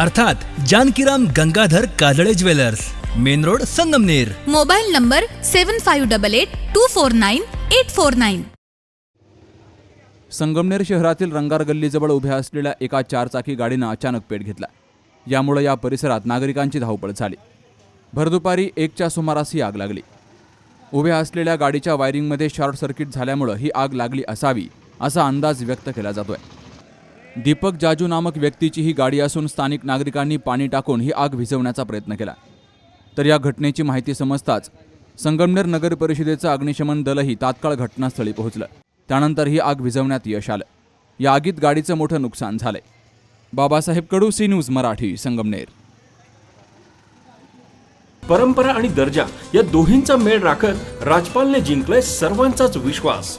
अर्थात Janakiram Gangadhar Kajale jewellers main road Sangamner. Mobile number seven five double eight two four nine eight four nine. Sangamner शहरातील रंगार गल्लीजवळ उभ्या असलेल्या एका चारचाकी गाडीनं अचानक पेट घेतला. यामुळे या परिसरात नागरिकांची धावपळ झाली. भरदुपारी एकच्या सुमारास ही आग लागली. उभ्या असलेल्या गाडीच्या वायरिंगमध्ये शॉर्ट सर्किट झाल्यामुळं ही आग लागली असावी असा अंदाज व्यक्त केला जातोय. दीपक जाजू नामक व्यक्तीची ही गाडी असून स्थानिक नागरिकांनी पाणी टाकून ही आग विझवण्याचा प्रयत्न केला. तर या घटनेची माहिती समजताच संगमनेर नगर परिषदेचं अग्निशमन दलही तात्काळ घटनास्थळी पोहोचलं. त्यानंतर ही आग विझवण्यात यश आलं. या आगीत गाडीचं मोठं नुकसान झालंय. Babasaheb Kadu C news Marathi Sangamner. परंपरा आणि दर्जा या दोहींचा मेळ राखत राजपालने जिंकलाय सर्वांचाच विश्वास.